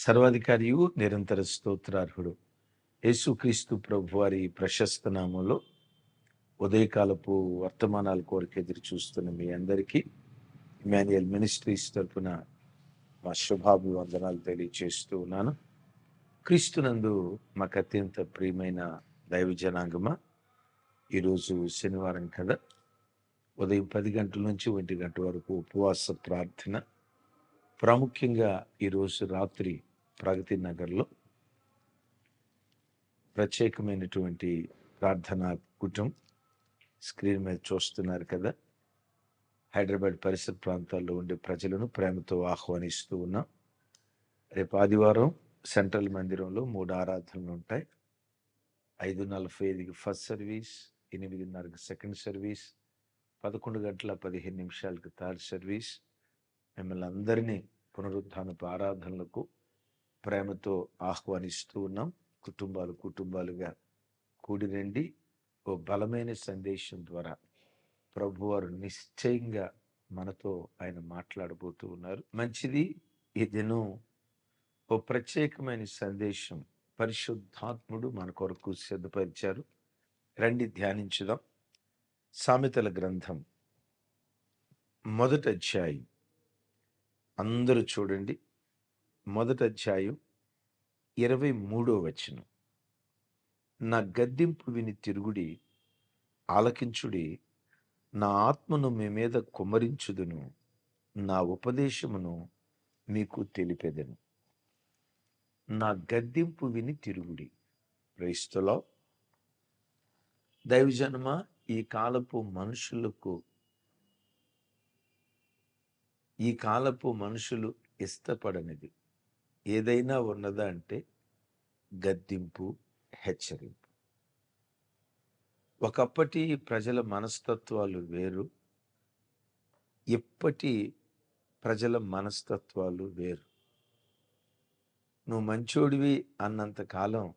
సర్వాధికారియు నిరంతర స్తోత్రార్హుడు. యేసుక్రీస్తు ప్రభు వారి ప్రశస్త నామంలో ఉదయకాలపు వర్తమానాల కోరిక ఎదురు చూస్తున్న మీ అందరికీ ఇమాన్యుయల్ మినిస్ట్రీస్ తరపున మా శుభాభివందనాలు తెలియచేస్తూ ఉన్నాను. క్రీస్తునందు మాకు అత్యంత ప్రియమైన దైవ జనాంగమ ఈరోజు శనివారం కదా. ఉదయం పది గంటల నుంచి ఒంటి గంట వరకు ఉపవాస ప్రార్థన. ప్రాముఖ్యంగా ఈరోజు రాత్రి ప్రగతి నగర్లో ప్రత్యేకమైనటువంటి ప్రార్థనా కూటం స్క్రీన్ మీద చూస్తున్నారు కదా. హైదరాబాద్ పరిసర ప్రాంతాల్లో ఉండే ప్రజలను ప్రేమతో ఆహ్వానిస్తూ ఉన్నాం. రేపు ఆదివారం సెంట్రల్ మందిరంలో మూడు ఆరాధనలు ఉంటాయి. ఐదు నలభై ఐదుకి ఫస్ట్ సర్వీస్ ఎనిమిదిన్నరకు సెకండ్ సర్వీస్ పదకొండు గంటల పదిహేను నిమిషాలకు థర్డ్ సర్వీస్. మిమ్మల్ని అందరినీ పునరుద్ధానపు ఆరాధనలకు ప్రేమతో ఆహ్వానిస్తూ ఉన్నాం. కుటుంబాలు కుటుంబాలుగా కూడి రండి ఓ బలమైన సందేశం ద్వారా ప్రభువారు నిశ్చయంగా మనతో ఆయన మాట్లాడబోతూ ఉన్నారు. మంచిది. ఈ దినం ఓ ప్రత్యేకమైన సందేశం పరిశుద్ధాత్ముడు మన కొరకు సిద్ధపరిచారు. రండి ధ్యానించుదాం. సామెతల గ్రంథం మొదటి అధ్యాయం. అందరూ చూడండి. మొదటి అధ్యాయం ఇరవై మూడో వచనం. నా గద్దింపు విని తిరుగుడి ఆలకించుడి నా ఆత్మను మీ మీద కుమరించుదును నా ఉపదేశమును మీకు తెలిపెదను. నా గద్దింపు విని తిరుగుడి. క్రైస్తులో దైవజన్మ ఈ కాలపు మనుషులకు ఈ కాలపు మనుషులు ఇష్టపడనిది. ఏదైనా ఉన్నదా అంటే గద్దింపు హెచ్చరింపు. ఒకప్పటి ప్రజల మనస్తత్వాలు వేరు ఇప్పటి ప్రజల మనస్తత్వాలు వేరు. నువ్వు మంచోడివి అన్నంత కాలం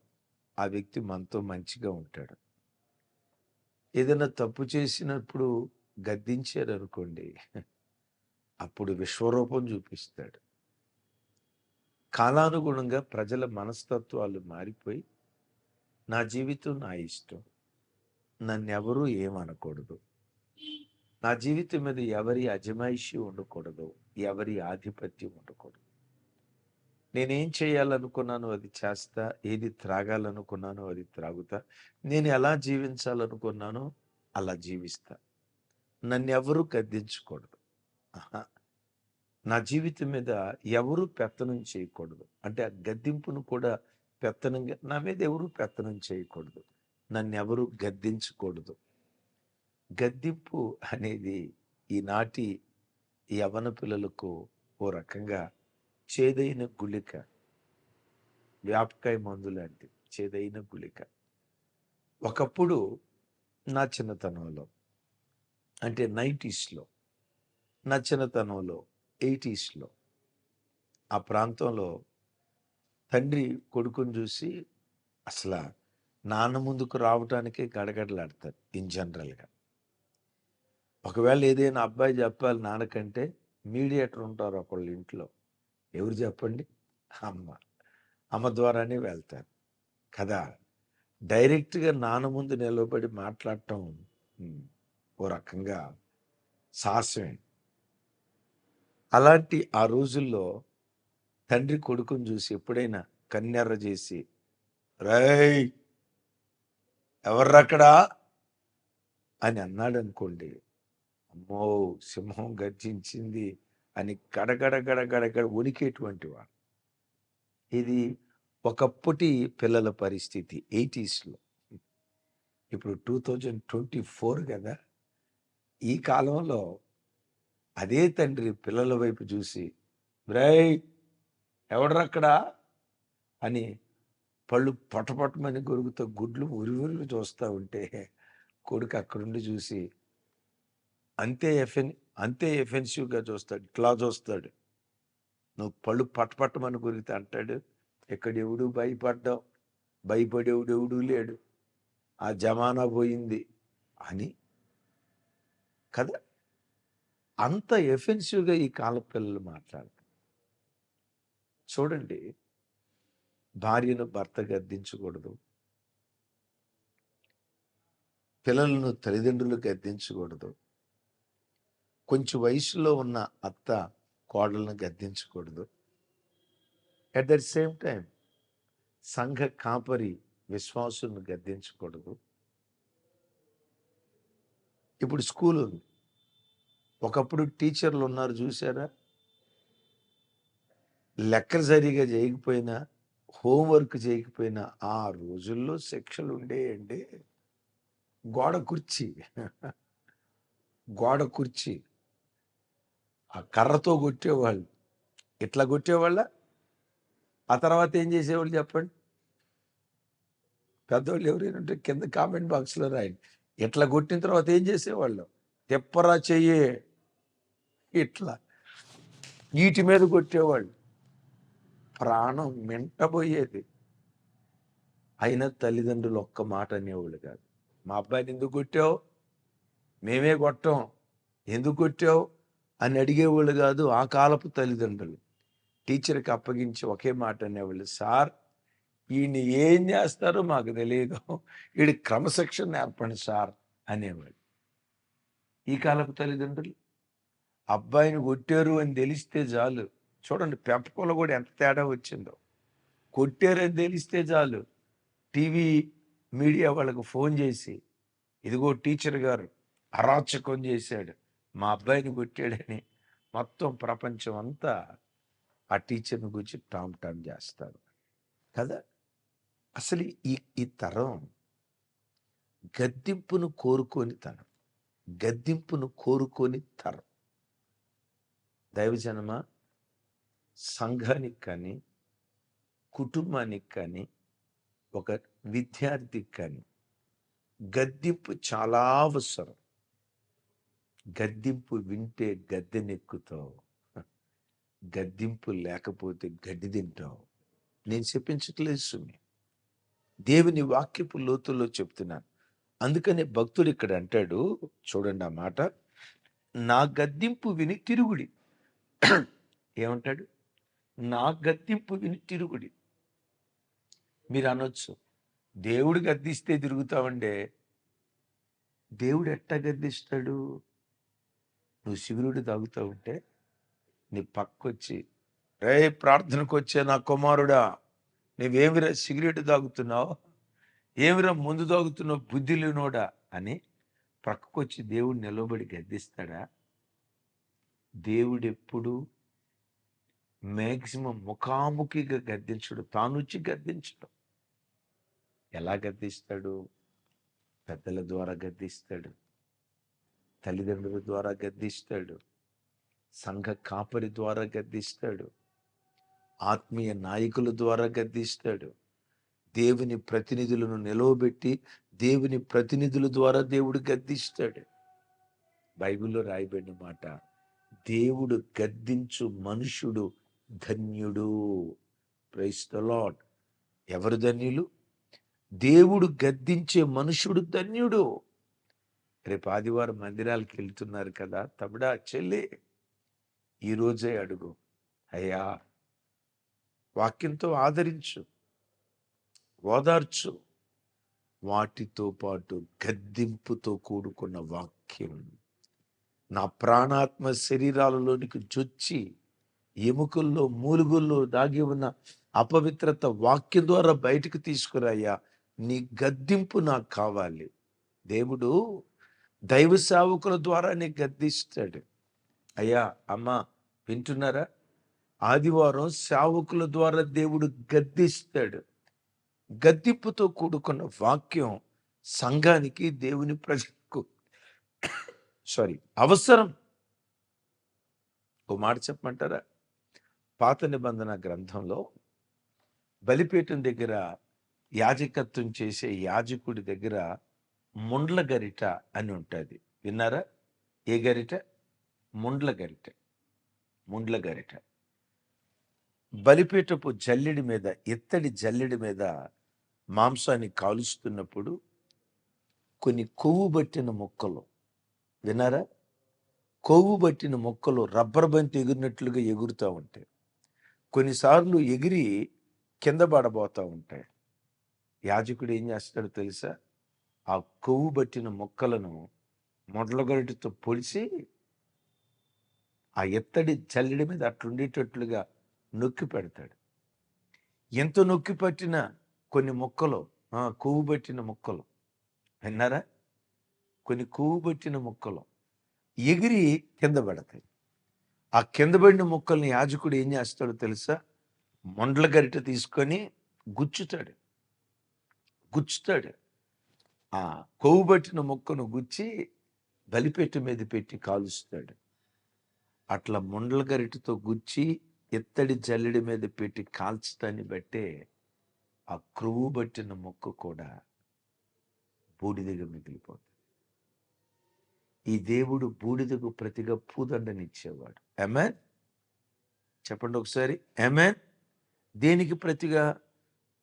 ఆ వ్యక్తి మనతో మంచిగా ఉంటాడు. ఏదైనా తప్పు చేసినప్పుడు గద్దించారనుకోండి అప్పుడు విశ్వరూపం చూపిస్తాడు. కాలానుగుణంగా ప్రజల మనస్తత్వాలు మారిపోయి నా జీవితం నా ఇష్టం. నన్నెవరూ ఏమనకూడదు. నా జీవితం మీద ఎవరి అజమాయిషి ఉండకూడదు. ఎవరి ఆధిపత్యం ఉండకూడదు. నేనేం చేయాలనుకున్నాను అది చేస్తా ఏది త్రాగాలనుకున్నానో అది త్రాగుతా నేను ఎలా జీవించాలనుకున్నానో అలా జీవిస్తా. నన్నెవరూ కద్దించకూడదు గద్దించకూడదు. ఆహా. నా జీవితం మీద ఎవరు పెత్తనం చేయకూడదు. అంటే ఆ గద్దింపును కూడా పెత్తనంగా నా మీద ఎవరు పెత్తనం చేయకూడదు. నన్ను ఎవరు గద్దించకూడదు. గద్దింపు అనేది ఈనాటి యవన పిల్లలకు ఓ రకంగా చేదైన గుళిక. వ్యాపకాయ మందు లాంటి చేదైన గుళిక. ఒకప్పుడు నా చిన్నతనంలో అంటే నైంటీస్లో నా చిన్నతనంలో ఎయిటీస్లో ఆ ప్రాంతంలో తండ్రి కొడుకుని చూసి అసలు నాన్న ముందుకు రావటానికే గడగడలాడతారు ఇన్ జనరల్గా. ఒకవేళ ఏదైనా అబ్బాయి చెప్పాలి నాన్నకంటే మీడియేటర్ ఉంటారు ఒకళ్ళ ఇంట్లో. ఎవరు చెప్పండి? అమ్మ. అమ్మ ద్వారానే వెళ్తారు. కదా? డైరెక్ట్గా నాన్న ముందు నిలబడి మాట్లాడటం ఓ రకంగా సాహసమే అలాంటి ఆ రోజుల్లో తండ్రి కొడుకుని చూసి ఎప్పుడైనా కన్నెర్ర చేసి రై ఎవర్రక్కడా? అని అన్నాడు అనుకోండి అమ్మో సింహం గర్జించింది అని గడగడ గడగడ ఉనికేటువంటి వాడు. ఇది ఒకప్పటి పిల్లల పరిస్థితి ఎయిటీస్లో. ఇప్పుడు టూ థౌజండ్ ట్వంటీ ఫోర్ కదా ఈ కాలంలో అదే తండ్రి పిల్లల వైపు చూసి బ్రై ఎవడరక్కడా అని పళ్ళు పొటపొట్టమని గొరుగుతూ గుడ్లు ఉరి చూస్తూ ఉంటే కొడుకు అక్కడుండి చూసి అంతే ఎఫెన్ అంతే ఎఫెన్సివ్గా చూస్తాడు ఇట్లా చూస్తాడు. నువ్వు పళ్ళు పట్టపట్టమని గురితే అంటాడు ఎక్కడెవడు భయపడ్డావు? భయపడేవుడెవడు లేడు. ఆ జమానా పోయింది అని. కదా? అంత ఎఫెన్సివ్గా ఈ కాల పిల్లలు మాట్లాడతారు చూడండి భార్యను భర్త గద్దించకూడదు. పిల్లలను తల్లిదండ్రులు గద్దించకూడదు. కొంచెం వయసులో ఉన్న అత్త కోడలను గద్దించకూడదు. అట్ దట్ సేమ్ టైం సంఘ కాపరి విశ్వాసులను గద్దించకూడదు. ఇప్పుడు స్కూల్ ఉంది. ఒకప్పుడు టీచర్లు ఉన్నారు చూసారా లెక్కలు సరిగా చేయకపోయినా హోంవర్క్ చేయకపోయినా ఆ రోజుల్లో శిక్షలు ఉండేయండి గోడ కుర్చీ. గోడ కుర్చీ. ఆ కర్రతో కొట్టేవాళ్ళు. ఇట్లా కొట్టేవాళ్ళ? ఆ తర్వాత ఏం చేసేవాళ్ళు చెప్పండి? పెద్దవాళ్ళు ఎవరైనా ఉంటే కింద కామెంట్ బాక్స్లో రాయండి. ఇట్లా కొట్టిన తర్వాత ఏం చేసేవాళ్ళు? తెప్పరా చెయ్యే. ఇట్లా వీటి మీద కొట్టేవాళ్ళు. ప్రాణం మింటబోయేది. అయినా తల్లిదండ్రులు ఒక్క మాట అనేవాళ్ళు కాదు. మా అబ్బాయిని ఎందుకు కొట్టావు? మేమే కొట్టాం. ఎందుకు కొట్టావు? అని అడిగేవాళ్ళు కాదు ఆ కాలపు తల్లిదండ్రులు. టీచర్కి అప్పగించి ఒకే మాట అనేవాళ్ళు సార్ ఈయన్ని ఏం చేస్తారో మాకు తెలియదు. వీడి క్రమశిక్షణ నేర్పండి సార్ అనేవాళ్ళు. ఈ కాలపు తల్లిదండ్రులు అబ్బాయిని కొట్టారు అని తెలిస్తే చాలు. చూడండి పెంపకంలో కూడా ఎంత తేడా వచ్చిందో. కొట్టారని తెలిస్తే చాలు. టీవీ మీడియా వాళ్ళకు ఫోన్ చేసి ఇదిగో టీచర్ గారు అరాచకం చేశాడు. మా అబ్బాయిని కొట్టాడని మొత్తం ప్రపంచం అంతా ఆ టీచర్ని గురించి టామ్ టామ్ చేస్తారు. కదా? అసలు ఈ ఈ తరం గద్దింపును కోరుకొని తరం. గద్దింపును కోరుకొని తరం. దైవజనమ? సంఘానికి కానీ కుటుంబానికి కానీ ఒక విద్యార్థికి కానీ గద్దింపు చాలా అవసరం. గద్దింపు వింటే గద్దెనెక్కుతావు గద్దింపు లేకపోతే గడ్డి తింటావు. నేను చెప్పించట్లేదు సుమి. దేవుని వాక్యపు లోతుల్లో చెప్తున్నాను. అందుకనే భక్తుడు ఇక్కడ అంటాడు చూడండి ఆ మాట నా గద్దింపు విని తిరుగుడి. ఏమంటాడు? నా గద్దింపు విని తిరుగుడి. మీరు అనొచ్చు. దేవుడు గద్దిస్తే తిరుగుతావండే దేవుడు ఎట్టా గద్దిస్తాడు? నువ్వు శివురుడు తాగుతూ ఉంటే నీ పక్కొచ్చి రే ప్రార్థనకు వచ్చే నా కుమారుడా నువ్వేమిరా సిగరెట్ తాగుతున్నావు? ఏమిరా ముందు తాగుతున్నావు బుద్ధి లేనోడా? అని ప్రక్కకొచ్చి దేవుడు నిలబడి గద్దిస్తాడా? దేవుడెప్పుడు మ్యాక్సిమం ముఖాముఖిగా గద్దించడు. తాను వచ్చి గద్దించడం. ఎలా గద్దిస్తాడు? పెద్దల ద్వారా గద్దిస్తాడు. తల్లిదండ్రుల ద్వారా గద్దిస్తాడు. సంఘ కాపరి ద్వారా గద్దిస్తాడు. ఆత్మీయ నాయకుల ద్వారా గద్దిస్తాడు. దేవుని ప్రతినిధులను నిలవబెట్టి దేవుని ప్రతినిధుల ద్వారా దేవుడు గద్దిస్తాడు. బైబిల్లో రాయబడిన మాట దేవుడు గద్దించు మనుషుడు ధన్యుడు. ప్రైస్ ద లాడ్ ఎవరు ధన్యులు? దేవుడు గద్దించే మనుషుడు ధన్యుడు. రేపు ఆదివారం మందిరాలకు వెళ్తున్నారు కదా తమిడా చెల్లి. ఈరోజే అడుగు. అయ్యా వాక్యంతో ఆదరించు ఓదార్చు. వాటితో పాటు గద్దింపుతో కూడుకున్న వాక్యం. నా ప్రాణాత్మ శరీరాలలోనికి చొచ్చి ఎముకల్లో మూలుగుల్లో దాగి ఉన్న అపవిత్రత వాక్యం ద్వారా బయటకు తీసుకురాయ్యా. నీ గద్దింపు నాకు కావాలి. దేవుడు దైవ సేవకుల ద్వారా నీకు గద్దిస్తాడు. అయ్యా అమ్మ వింటున్నారా? ఆదివారం సేవకుల ద్వారా దేవుడు గద్దిస్తాడు. గద్దింపుతో కూడుకున్న వాక్యం సంఘానికి దేవుని ప్రజలకు సారీ అవసరం. ఓ మాట చెప్పమంటారా? పాత నిబంధన గ్రంథంలో బలిపీఠం దగ్గర యాజకత్వం చేసే యాజకుడి దగ్గర ముండ్ల గరిట అని ఉంటుంది. విన్నారా? ఏ గరిట? ముండ్ల గరిట. ముండ్ల గరిట. బలిపీఠపు జల్లెడి మీద ఇత్తడి జల్లెడి మీద మాంసాన్ని కాలుస్తున్నప్పుడు కొన్ని కొవ్వు బట్టిన మొక్కలు విన్నారా? కొవ్వు పట్టిన మొక్కలు రబ్బర్ బంతి ఎగిరినట్లుగా ఎగురుతూ ఉంటాయి. కొన్నిసార్లు ఎగిరి కింద పడబోతూ ఉంటాయి. యాజకుడు ఏం చేస్తాడో తెలుసా? ఆ కొవ్వు పట్టిన మొక్కలను మొదలగొరటితో పొడిచి ఆ ఎత్తడి చల్లడి మీద అట్లుండేటట్లుగా నొక్కి పెడతాడు. ఎంత నొక్కి పట్టిన కొన్ని మొక్కలు కొవ్వు పట్టిన మొక్కలు విన్నారా? కొన్ని కొవ్వు పట్టిన మొక్కలు ఎగిరి కింద పడతాయి. ఆ కింద పడిన మొక్కల్ని యాజకుడు ఏం చేస్తాడో తెలుసా? మొండ్ల గరిట తీసుకొని గుచ్చుతాడు. గుచ్చుతాడు. ఆ కొవ్వు పట్టిన మొక్కను గుచ్చి బలిపెట్టు మీద పెట్టి కాలుస్తాడు. అట్లా మొండ్ల గరిటతో గుచ్చి ఎత్తడి జల్లెడి మీద పెట్టి కాల్చడాన్ని బట్టే ఆ క్రువు బట్టిన మొక్క కూడా బూడిదిగా మిగిలిపోతుంది. ఈ దేవుడు బూడిదకు ప్రతిగా పూదండనిచ్చేవాడు ఎమెన్ చెప్పండి ఒకసారి. ఎమెన్ దేనికి ప్రతిగా?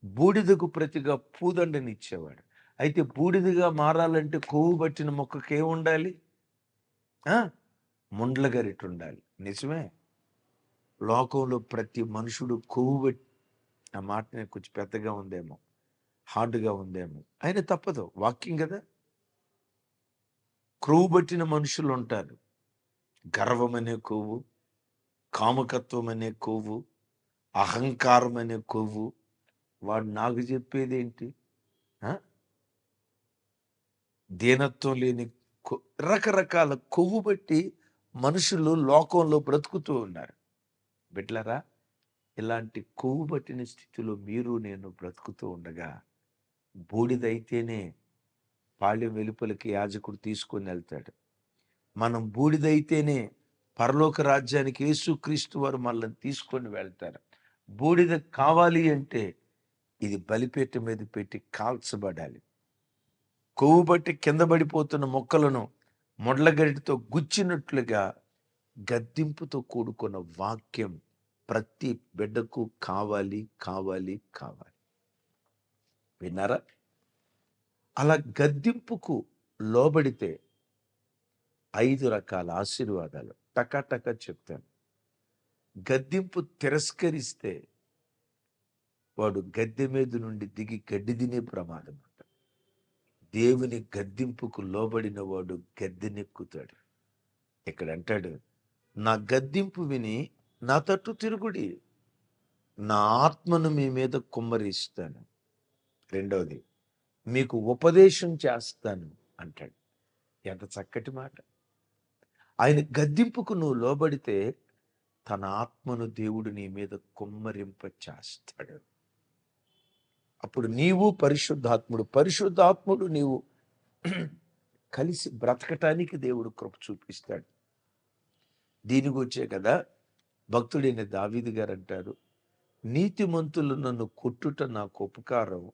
బూడిదకు ప్రతిగా పూదండనిచ్చేవాడు అయితే బూడిదగా మారాలంటే కొవ్వు పట్టిన మొక్కకి ఉండాలి? ముండ్ల గరిట ఉండాలి నిజమే? లోకంలో ప్రతి మనుషుడు కొవ్వు పట్టి ఆ మాట కొంచెం పెద్దగా ఉందేమో హార్డ్గా ఉందేమో. అయినా తప్పదు. వాక్యం కదా? క్రూవు బట్టిన మనుషులు ఉంటారు గర్వం అనే కొవ్వు కామకత్వం అనే కొవ్వు అహంకారం అనే కొవ్వు. వాడు నాకు చెప్పేది ఏంటి దీనత్వం లేని కొ- రకరకాల కొవ్వు బట్టి మనుషులు లోకంలో బ్రతుకుతూ ఉన్నారు. బిడ్లరా ఇలాంటి కొవ్వు పట్టిన స్థితిలో మీరు నేను బ్రతుకుతూ ఉండగా బూడిదైతేనే పాళ్యం వెలుపలికి యాజకుడు తీసుకొని వెళ్తాడు. మనం బూడిదైతేనే పరలోక రాజ్యానికి యేసుక్రీస్తు వారు మనల్ని తీసుకొని వెళ్తారు. బూడిద కావాలి అంటే ఇది బలిపేట మీద పెట్టి కాల్చబడాలి. కొవ్వు బట్టి కింద పడిపోతున్న మొక్కలను మొడ్లగరిటితో గుచ్చినట్లుగా గద్దింపుతో కూడుకున్న వాక్యం ప్రతి బిడ్డకు కావాలి కావాలి కావాలి. విన్నారా? అలా గద్దింపుకు లోబడితే ఐదు రకాల ఆశీర్వాదాలు. టకాటక చెప్తాను. గద్దింపు తిరస్కరిస్తే వాడు గద్దె మీద నుండి దిగి గడ్డి తినే ప్రమాదం అంట. దేవుని గద్దింపుకు లోబడిన వాడు గద్దెనెక్కుతాడు ఇక్కడ అంటాడు నా గద్దింపు విని నా తట్టు తిరుగుడి. నా ఆత్మను మీ మీద కుమ్మరిస్తాను. రెండవది మీకు ఉపదేశం చేస్తాను అంటాడు. ఎంత చక్కటి మాట. ఆయన గద్దింపుకు నువ్వు లోబడితే తన ఆత్మను దేవుడు నీ మీద కుమ్మరింప చేస్తాడు. అప్పుడు నీవు పరిశుద్ధాత్ముడు పరిశుద్ధాత్ముడు నీవు కలిసి బ్రతకటానికి దేవుడు కృప చూపిస్తాడు. దీని గురించే కదా భక్తుడైన దావీది గారు అంటారు నీతిమంతులు నన్ను కొట్టుట నాకు ఉపకారం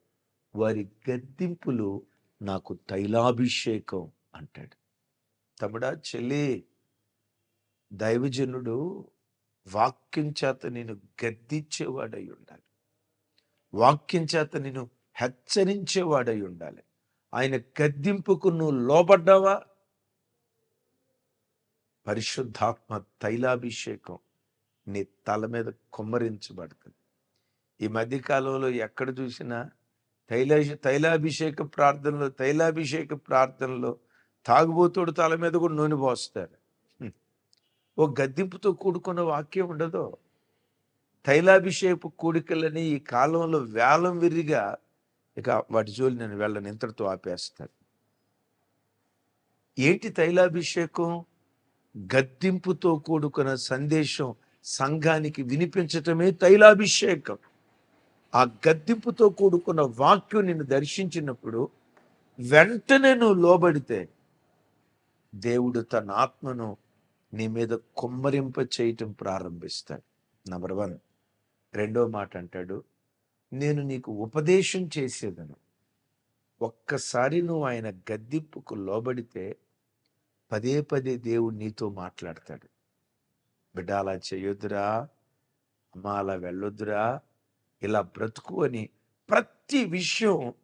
వారి గద్దింపులు నాకు తైలాభిషేకం అంటాడు. తమడా చెల్లి దైవజనుడు వాక్యం చేత నేను గద్దించేవాడై ఉండాలి. వాక్యం చేత నేను హెచ్చరించేవాడై ఉండాలి. ఆయన గద్దింపుకు నువ్వు లోబడ్డావా? పరిశుద్ధాత్మ తైలాభిషేకం నీ తల మీద కుమ్మరించబడుతుంది. ఈ మధ్యకాలంలో ఎక్కడ చూసినా తైలా తైలాభిషేక ప్రార్థనలో తైలాభిషేక ప్రార్థనలో తాగుబోతుడు తల మీద కూడా నూనె పోస్తారు. ఓ గద్దింపుతో కూడుకున్న వాక్యం ఉండదు. తైలాభిషేక కూడికలని ఈ కాలంలో వేలం విరిగా ఇక వాటి జోలి నేను వెళ్ళను ఇంతటితో ఆపేస్తాను. ఏంటి తైలాభిషేకం? గద్దింపుతో కూడుకున్న సందేశం సంఘానికి వినిపించటమే తైలాభిషేకం. ఆ గద్దింపుతో కూడుకున్న వాక్యం నిన్ను దర్శించినప్పుడు వెంటనే నువ్వు లోబడితే దేవుడు తన ఆత్మను నీ మీద కుమ్మరింప చేయటం ప్రారంభిస్తాడు. నంబర్ వన్ రెండో మాట అంటాడు నేను నీకు ఉపదేశం చేసేదను. ఒక్కసారి నువ్వు ఆయన గద్దింపుకు లోబడితే పదే పదే దేవుడు నీతో మాట్లాడతాడు. బిడ్డ అలా చేయొద్దురా. అమ్మ అలా వెళ్ళొద్దురా. ఇలా బ్రతుకు అని ప్రతి విషయం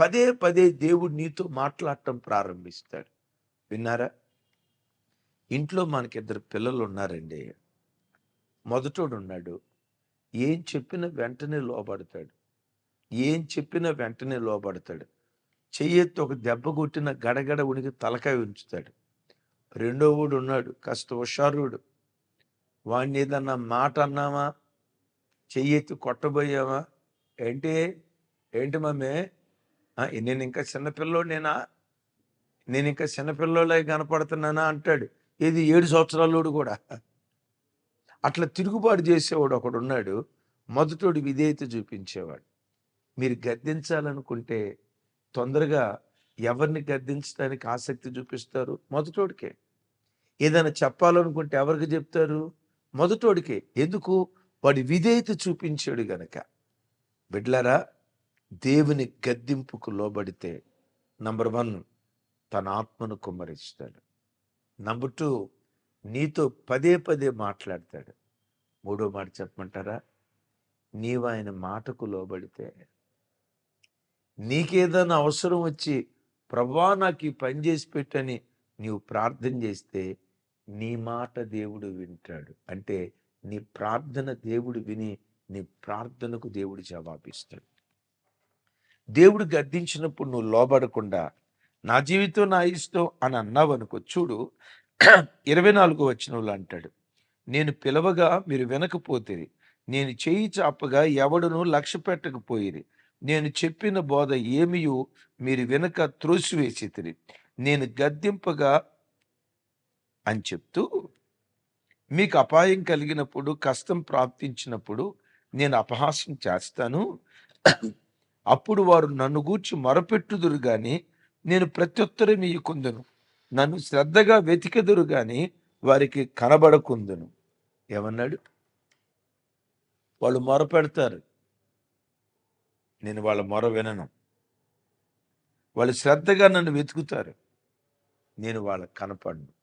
పదే పదే దేవుడు నీతో మాట్లాడటం ప్రారంభిస్తాడు. విన్నారా? ఇంట్లో మనకి ఇద్దరు పిల్లలు ఉన్నారండి. మొదటోడు ఉన్నాడు. ఏం చెప్పినా వెంటనే లోబడతాడు. ఏం చెప్పినా వెంటనే లోబడతాడు. చెయ్యెత్తి ఒక దెబ్బ కొట్టిన గడగడ ఉనికి తలకాయ ఉంచుతాడు. రెండోవాడు ఉన్నాడు. కాస్త హుషారుడు. వాడిని ఏదన్నా మాట అన్నామా చెయ్యెత్తి కొట్టబోయావా? ఏంటి? ఏంటి మమ్మీ? నేను ఇంకా చిన్నపిల్లోనేనా నేను ఇంకా చిన్నపిల్లోలే కనపడుతున్నానా అంటాడు. ఇది ఏడు సంవత్సరాలోడు కూడా. అట్లా తిరుగుబాటు చేసేవాడు ఒకడు ఉన్నాడు. మొదటోడు విధేయత చూపించేవాడు. మీరు గద్దించాలనుకుంటే తొందరగా ఎవరిని గద్దించడానికి ఆసక్తి చూపిస్తారు? మొదటోడికే. ఏదైనా చెప్పాలనుకుంటే ఎవరికి చెప్తారు? మొదటోడికే. ఎందుకు? వాడి విధేయత చూపించాడు గనక. బిడ్లరా దేవుని గద్దింపుకు లోబడితే నంబర్ వన్ తన ఆత్మను కుమ్మరిస్తాడు నంబర్ టూ నీతో పదే పదే మాట్లాడతాడు. మూడో మాట చెప్పమంటారా? నీవు ఆయన మాటకు లోబడితే నీకేదైనా అవసరం వచ్చి ప్రభా నాకు ఈ పని చేసి పెట్టని నీవు ప్రార్థన చేస్తే నీ మాట దేవుడు వింటాడు. అంటే నీ ప్రార్థన దేవుడు విని నీ ప్రార్థనకు దేవుడు జవాబిస్తాడు. దేవుడు గద్దించినప్పుడు నువ్వు లోబడకుండా నా జీవితం నా ఇష్టం అని అన్నావు అనుకో చూడు ఇరవై నాలుగు వచ్చిన వాళ్ళు అంటాడు నేను పిలవగా మీరు వినకపోతే నేను చేయి చాపగా ఎవడను లక్ష్య పెట్టకపోయిరి నేను చెప్పిన బోధ ఏమియో మీరు వెనక త్రోసివేసి నేను గద్దింపగా అని చెప్తూ మీకు అపాయం కలిగినప్పుడు కష్టం ప్రాప్తించినప్పుడు నేను అపహాస్యం చేస్తాను. అప్పుడు వారు నన్ను గూర్చి మొరపెట్టుదురు కానీ నేను ప్రత్యుత్తరం ఇయ్యకుందును నన్ను శ్రద్ధగా వెతికెదురు కానీ వారికి కనబడకుందును. ఏమన్నాడు? వాళ్ళు మొరపెడతారు నేను వాళ్ళ మొర వినను. వాళ్ళు శ్రద్ధగా నన్ను వెతుకుతారు. నేను వాళ్ళకి కనపడను.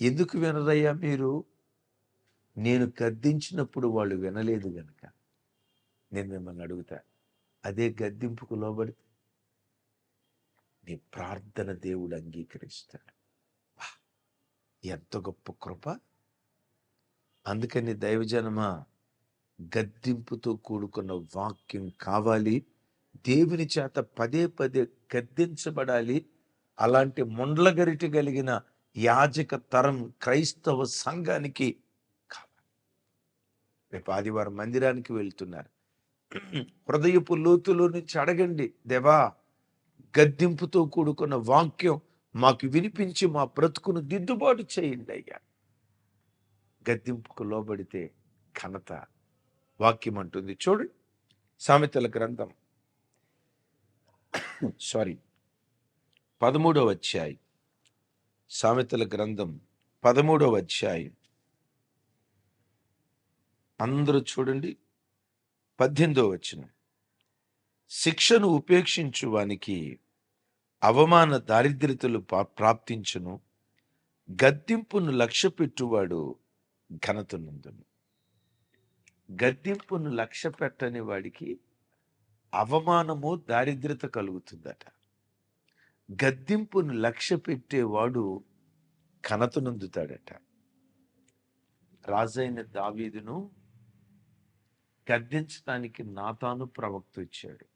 ఎందుకు వినరయ్యా మీరు? నేను గద్దించినప్పుడు వాళ్ళు వినలేదు గనక నేను మిమ్మల్ని అడుగుతా అదే గద్దింపుకు లోబడితే? నీ ప్రార్థన దేవుడు అంగీకరిస్తాడు. ఎంత గొప్ప కృప! అందుకని దైవజనమా గద్దింపుతో కూడుకున్న వాక్యం కావాలి దేవుని చేత పదే పదే గద్దించబడాలి అలాంటి ముండ్లగరిటి కలిగిన యాజక తరం క్రైస్తవ సంఘానికి కావాలి. రేపు ఆదివారం మందిరానికి వెళ్తున్నారు. హృదయపు లోతులో నుంచి అడగండి దేవా గద్దింపుతో కూడుకున్న వాక్యం మాకు వినిపించి మా బ్రతుకును దిద్దుబాటు చేయండి అయ్యా. గద్దింపుకు లోబడితే ఘనత వాక్యం అంటుంది. చూడండి సామెతల గ్రంథం. సారీ పదమూడవ అధ్యాయం. సామెతల గ్రంథం పదమూడవ అధ్యాయం. అందరూ చూడండి పద్దెనిమిదవ వచ్చిన శిక్షను ఉపేక్షించు వానికి అవమాన దారిద్ర్యతలు ప్రాప్తించును. గద్దింపును లక్ష్య పెట్టువాడు ఘనత గద్దింపును లక్ష్య పెట్టని వాడికి అవమానము దారిద్రత కలుగుతుందట. గద్దింపును లక్ష్య పెట్టేవాడు కనతనందుతాడట. రాజైన దావీదును గద్దించడానికి నాతాను ప్రవక్త వచ్చాడు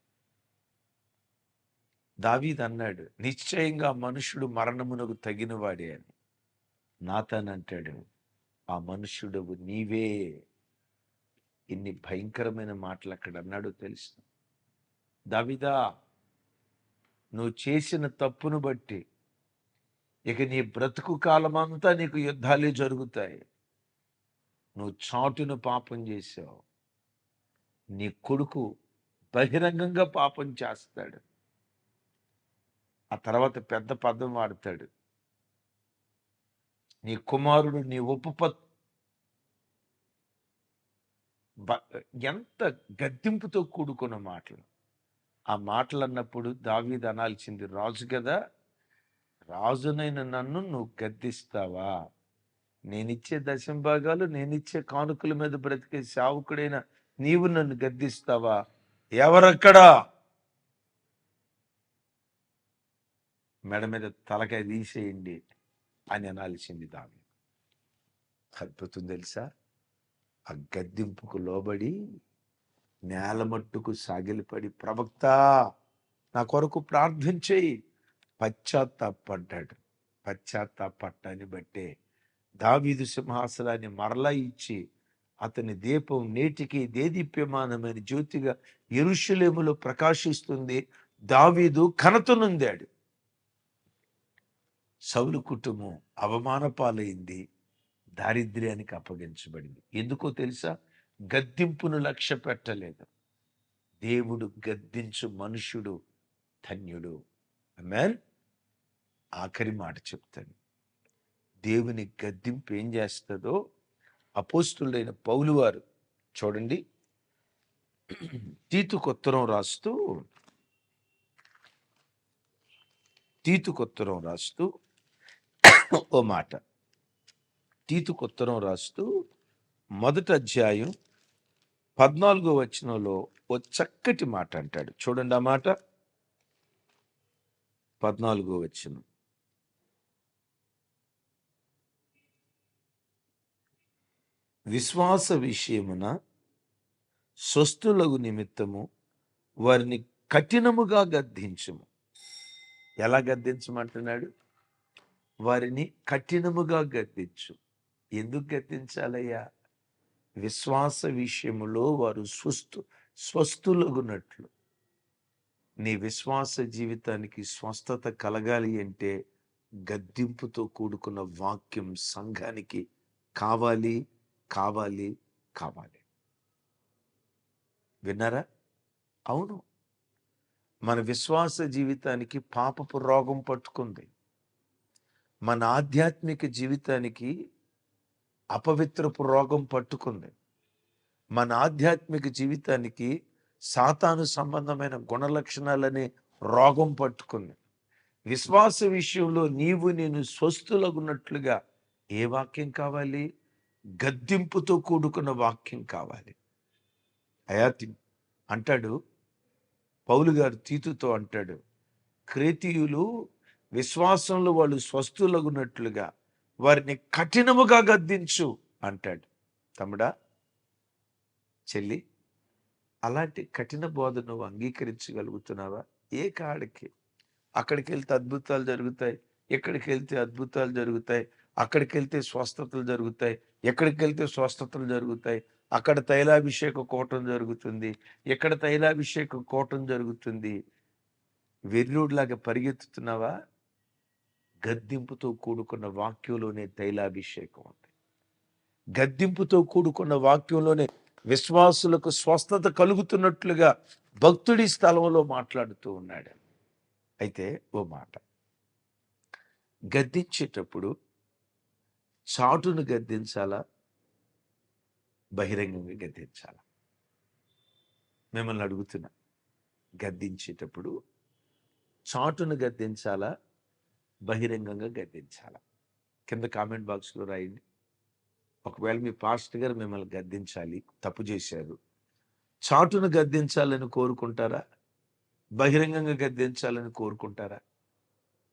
దావీద్ అన్నాడు నిశ్చయంగా మనుషుడు మరణమునకు తగినవాడే అని. నాతాన్ అంటాడు ఆ మనుషుడు నీవే. ఇన్ని భయంకరమైన మాటలు అక్కడ అన్నాడు తెలుసు. దావిదా నువ్వు చేసిన తప్పును బట్టి ఇక నీ బ్రతుకు కాలమంతా నీకు యుద్ధాలే జరుగుతాయి. నువ్వు చాటును పాపం చేసావు నీ కొడుకు బహిరంగంగా పాపం చేస్తాడు. ఆ తర్వాత పెద్ద పదం వాడతాడు. నీ కుమారుడు నీ ఉపపత్ ఎంత గద్దింపుతో కూడుకున్న మాటలు. ఆ మాటలు అన్నప్పుడు దావీద్ అనాల్సింది రాజు కదా రాజునైన నన్ను నువ్వు గద్దిస్తావా? నేనిచ్చే దశంభాగాలు నేనిచ్చే కానుకల మీద బ్రతికే సావుకుడైన నీవు నన్ను గద్దిస్తావా? ఎవరక్కడా? మెడ మీద తలకాయ తీసేయండి అని అనాల్సింది దావి అద్భుతం తెలుసా? ఆ గద్దింపుకు లోబడి నేల మట్టుకు సాగిలిపడి ప్రవక్త నా కొరకు ప్రార్థన చేయి పశ్చాత్తాపడ్డాడు పశ్చాత్తాపట్టాన్ని బట్టే దావీదు సింహాసనాన్ని మరలా ఇచ్చి అతని దీపం నేటికి దేదీప్యమానమైన జ్యోతిగా ఎరుషలేములో ప్రకాశిస్తుంది. దావీదు ఘనతనుందాడు సౌలు కుటుంబం అవమాన పాలైంది దారిద్ర్యానికి అప్పగించబడింది. ఎందుకో తెలుసా? గద్దింపును లక్ష్య పెట్టలేదు. దేవుడు గద్దించు మనుషుడు ధన్యుడు. అమెన్ ఆఖరి మాట చెప్తాను. దేవుని గద్దింపు ఏం చేస్తుందో అపోస్తుడైన పౌలు వారు చూడండి. తీతుకొత్తరం రాస్తూ తీతుకొత్తరం రాస్తూ ఓ మాట. తీతుకొత్తరం రాస్తూ మొదటి అధ్యాయం పద్నాలుగో వచనంలో ఓ చక్కటి మాట అంటాడు. చూడండి ఆ మాట. పద్నాలుగో వచనం. విశ్వాస విషయమున స్వస్థులగు నిమిత్తము వారిని కఠినముగా గద్దించము. ఎలా గద్దించమంటున్నాడు? వారిని కఠినముగా గద్దించు. ఎందుకు గద్దించాలయ్యా? విశ్వాస విషయములో వారు స్వస్థు స్వస్థులగునట్లు. నీ విశ్వాస జీవితానికి స్వస్థత కలగాలి అంటే గద్దింపుతో కూడుకున్న వాక్యం సంఘానికి కావాలి కావాలి కావాలి. విన్నారా? అవును. మన విశ్వాస జీవితానికి పాపపు రోగం పట్టుకుంది. మన ఆధ్యాత్మిక జీవితానికి అపవిత్రపు రోగం పట్టుకుంది. మన ఆధ్యాత్మిక జీవితానికి సాతాను సంబంధమైన గుణలక్షణాలనే రోగం పట్టుకుంది. విశ్వాస విషయంలో నీవు నేను స్వస్థులగున్నట్లుగా ఏ వాక్యం కావాలి? గద్దింపుతో కూడుకున్న వాక్యం కావాలి. అయాతి అంటాడు. పౌలు గారు తీతుతో అంటాడు. క్రేతీయులు విశ్వాసంలో వాళ్ళు స్వస్థులగున్నట్లుగా వారిని కఠినముగా గద్దించు అంటాడు. తమ్ముడా చెల్లి అలాంటి కఠిన బోధ నువ్వు అంగీకరించగలుగుతున్నావా? ఏ కాడికి? అక్కడికి వెళ్తే అద్భుతాలు జరుగుతాయి ఎక్కడికి వెళ్తే అద్భుతాలు జరుగుతాయి అక్కడికి వెళ్తే స్వస్థతలు జరుగుతాయి ఎక్కడికి వెళ్తే స్వస్థతలు జరుగుతాయి అక్కడ తైలాభిషేక కోటం జరుగుతుంది ఎక్కడ తైలాభిషేక కోటం జరుగుతుంది వెర్రుడిలాగా పరిగెత్తుతున్నావా? గద్దింపుతో కూడుకున్న వాక్యంలోనే తైలాభిషేకం ఉంది. గద్దింపుతో కూడుకున్న వాక్యంలోనే విశ్వాసులకు స్వస్థత కలుగుతున్నట్లుగా భక్తుడి స్థలంలో మాట్లాడుతూ ఉన్నాడు. అయితే ఓ మాట. గద్దించేటప్పుడు చాటును గద్దించాలా? బహిరంగంగా గద్దించాలా? మిమ్మల్ని అడుగుతున్నా. గద్దించేటప్పుడు చాటును గద్దించాలా? బహిరంగంగా గద్దించాలా. కింద కామెంట్ బాక్స్లో రాయండి. ఒకవేళ మీ పాస్టర్ గారు మిమ్మల్ని గద్దించాలి తప్పు చేశారు. చాటును గద్దించాలని కోరుకుంటారా? బహిరంగంగా గద్దించాలని కోరుకుంటారా?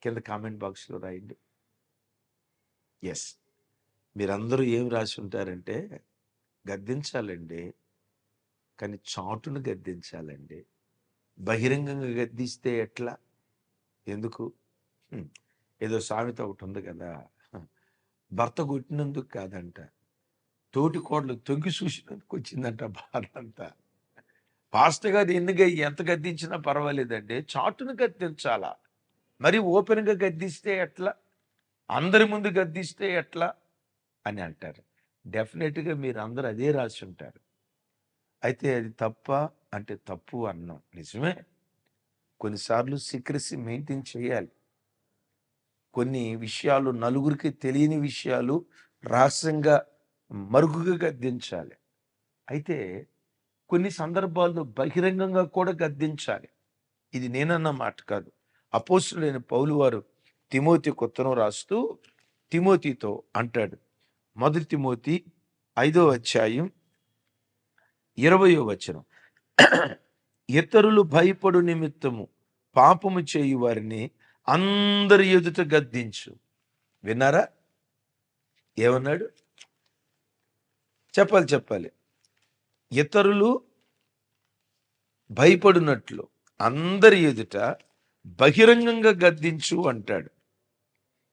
కింద కామెంట్ బాక్స్లో రాయండి. ఎస్ మీరందరూ ఏం రాసి ఉంటారంటే గద్దించాలండి కానీ చాటును గద్దించాలండి. బహిరంగంగా గద్దిస్తే ఎట్లా? ఎందుకు? ఏదో సామెత ఒకటి ఉంది కదా. భర్త కొట్టినందుకు కాదంట. తోటి కోడలు తొంగి చూసినందుకు వచ్చిందంట బాధ అంతా. పాస్టర్ గారు ఎన్నిగా ఎంత గద్దించినా పర్వాలేదండి. చాటును గద్దించాలా? మరి ఓపెన్గా గద్దిస్తే ఎట్లా? అందరి ముందు గద్దిస్తే ఎట్లా? అని అంటారు. డెఫినెట్గా మీరు అందరు అదే రాసి ఉంటారు. అయితే అది తప్ప అంటే తప్పు అన్నాం. నిజమే. కొన్నిసార్లు సీక్రసీ మెయింటైన్ చేయాలి. కొన్ని విషయాలు నలుగురికి తెలియని విషయాలు రహస్యంగా మరుగుగా గద్దించాలి. అయితే కొన్ని సందర్భాల్లో బహిరంగంగా కూడా గద్దించాలి. ఇది నేనన్న మాట కాదు. అపోస్తులైన పౌలు వారు తిమోతి కొత్తను రాస్తూ తిమోతితో అంటాడు. మొదటి తిమోతి ఐదో అధ్యాయం ఇరవయో వచనం. ఇతరులు భయపడు నిమిత్తము పాపము చేయు వారిని అందరి ఎదుట గద్దించు. విన్నారా? ఏమన్నాడు? చెప్పాలి చెప్పాలి. ఇతరులు భయపడినట్లు అందరి ఎదుట బహిరంగంగా గద్దించు అంటాడు.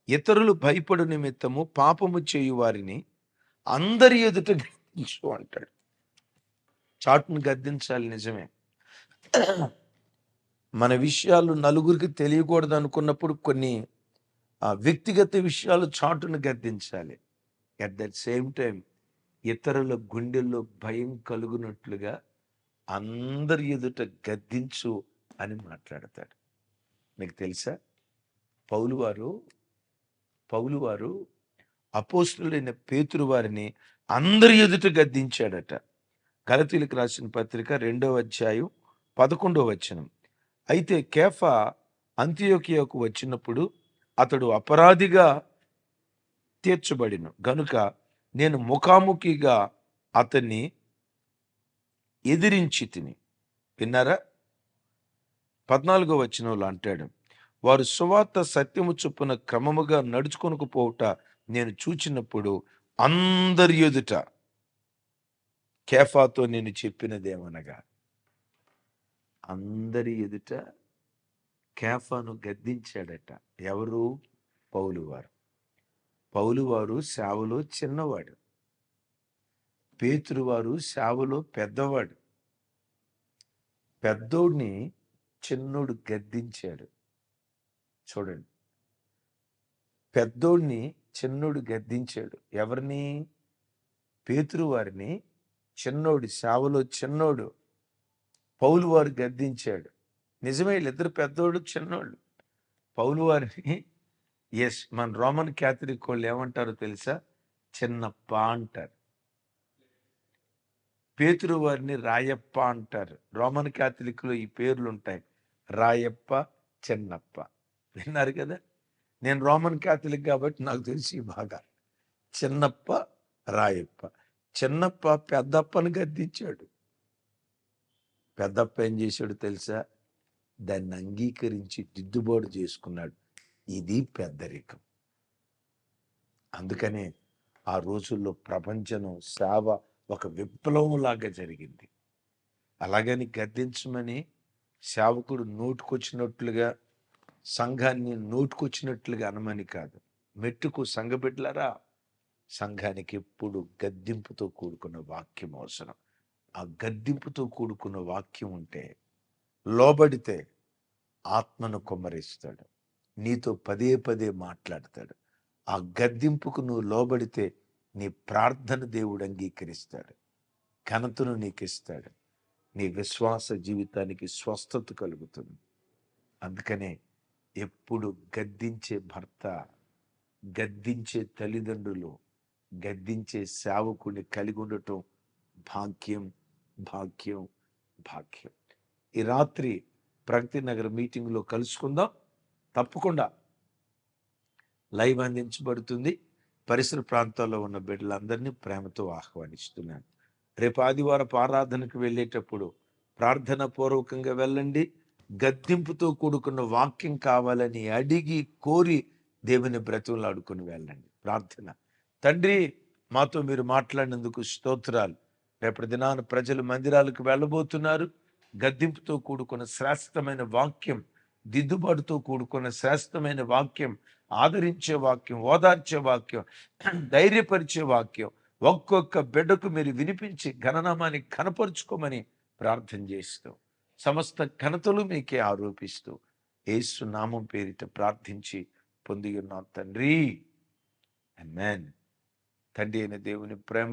ఇతరులు భయపడు నిమిత్తము పాపము చేయు వారిని అందరి ఎదుట గద్దించు అంటాడు. చాటును గద్దించాలి నిజమే. మన విషయాలు నలుగురికి తెలియకూడదు అనుకున్నప్పుడు కొన్ని వ్యక్తిగత విషయాలు చాటును గద్దించాలి. అట్ దట్ సేమ్ టైం ఇతరుల గుండెల్లో భయం కలుగునట్లుగా అందరి ఎదుట గద్దించు అని మాట్లాడతాడు. మీకు తెలుసా? పౌలువారు పౌలువారు పౌలు అపోస్తులైన పేతురు వారిని అందరి ఎదుట గద్దించాడట. గలతీలకు రాసిన పత్రిక రెండవ అధ్యాయం పదకొండవ వచనం. అయితే కేఫా అంత్యోకియాకు వచ్చినప్పుడు అతడు అపరాధిగా తీర్చబడిను. గనుక నేను ముఖాముఖిగా అతన్ని ఎదిరించి తిని. విన్నారా? పద్నాలుగో వచనంలో అంటాడు వారు సువార్త సత్యము చొప్పున క్రమముగా నడుచుకొనుకు పోవుట నేను చూచినప్పుడు అందరి ఎదుట కేఫాతో నేను చెప్పినదేమనగా అందరి ఎదుట కేఫాను గద్దించాడట. ఎవరు? పౌలువారు పౌలువారు పౌలు సేవలో చిన్నవాడు. పేతురువారు సేవలో పెద్దవాడు. పెద్దోడిని చిన్నోడు గద్దించాడు. చూడండి. పెద్దోడిని చిన్నోడు గద్దించాడు. ఎవరిని? పేతురు వారిని. చిన్నోడు సేవలో చిన్నోడు. పౌలు వారు గద్దించాడు. నిజమే వీళ్ళిద్దరు పెద్దోడు చిన్నోళ్ళు. పౌలు వారిని ఎస్ మన రోమన్ క్యాథలిక్ వాళ్ళు ఏమంటారో తెలుసా? చిన్నప్ప అంటారు. పేతురు వారిని రాయప్ప అంటారు. రోమన్ క్యాథలిక్లో ఈ పేర్లు ఉంటాయి రాయప్ప చిన్నప్ప. విన్నారు కదా? నేను రోమన్ క్యాథలిక్ కాబట్టి నాకు తెలిసి ఈ బాగా చిన్నప్ప రాయప్ప. చిన్నప్ప పెద్దప్పని గద్దించాడు. పెద్దప్ప ఏం చేశాడు తెలుసా? దాన్ని అంగీకరించి దిద్దుబాటు చేసుకున్నాడు. ఇది పెద్దరికం అందుకనే ఆ రోజుల్లో ప్రపంచం సేవ ఒక విప్లవంలాగా జరిగింది. అలాగని గద్దించమని సేవకుడు నోటుకొచ్చినట్లుగా సంఘాన్ని నోటుకొచ్చినట్లుగా అనమని కాదు. మెట్టుకు సంఘబిడ్డలరా సంఘానికి ఎప్పుడు గద్దింపుతో కూడుకున్న వాక్యం అవసరం. ఆ గద్దింపుతో కూడుకున్న వాక్యం ఉంటే లోబడితే ఆత్మను కొమ్మరిస్తాడు. నీతో పదే పదే మాట్లాడతాడు. ఆ గద్దింపుకు నువ్వు లోబడితే నీ ప్రార్థన దేవుడు అంగీకరిస్తాడు. ఘనతను నీకు ఇస్తాడు నీ విశ్వాస జీవితానికి స్వస్థత కలుగుతుంది. అందుకనే ఎప్పుడు గద్దించే భర్త గద్దించే తల్లిదండ్రులు గద్దించే సేవకుని కలిగి ఉండటం భాగ్యం భాగ్యం భాగ్యం. ఈ రాత్రి ప్రగతి నగర్ మీటింగ్లో కలుసుకుందాం. తప్పకుండా లైవ్ అందించబడుతుంది. పరిసర ప్రాంతాల్లో ఉన్న బిడ్డలందరినీ ప్రేమతో ఆహ్వానిస్తున్నాను. రేపు ఆదివారం ఆరాధనకు వెళ్ళేటప్పుడు ప్రార్థన పూర్వకంగా వెళ్ళండి. గద్దింపుతో కూడుకున్న వాక్యం కావాలని అడిగి కోరి దేవుని బ్రతులాడుకుని వెళ్ళండి. ప్రార్థన. తండ్రి మాతో మీరు మాట్లాడినందుకు స్తోత్రాలు. రేపటి దినాన ప్రజలు మందిరాలకు వెళ్ళబోతున్నారు. గద్దింపుతో కూడుకున్న శ్రేష్టమైన వాక్యం దిద్దుబాటుతో కూడుకున్న శ్రేష్టమైన వాక్యం ఆదరించే వాక్యం ఓదార్చే వాక్యం ధైర్యపరిచే వాక్యం. ఒక్కొక్క బిడ్డకు మీరు వినిపించి ఘననామాన్ని కనపరుచుకోమని ప్రార్థన చేస్తూ సమస్త ఘనతలు మీకే ఆరోపిస్తూ ఏసు నామం పేరిట ప్రార్థించి పొంది ఉన్నాం తండ్రి. అమెన్ తండ్రి అయిన దేవుని ప్రేమ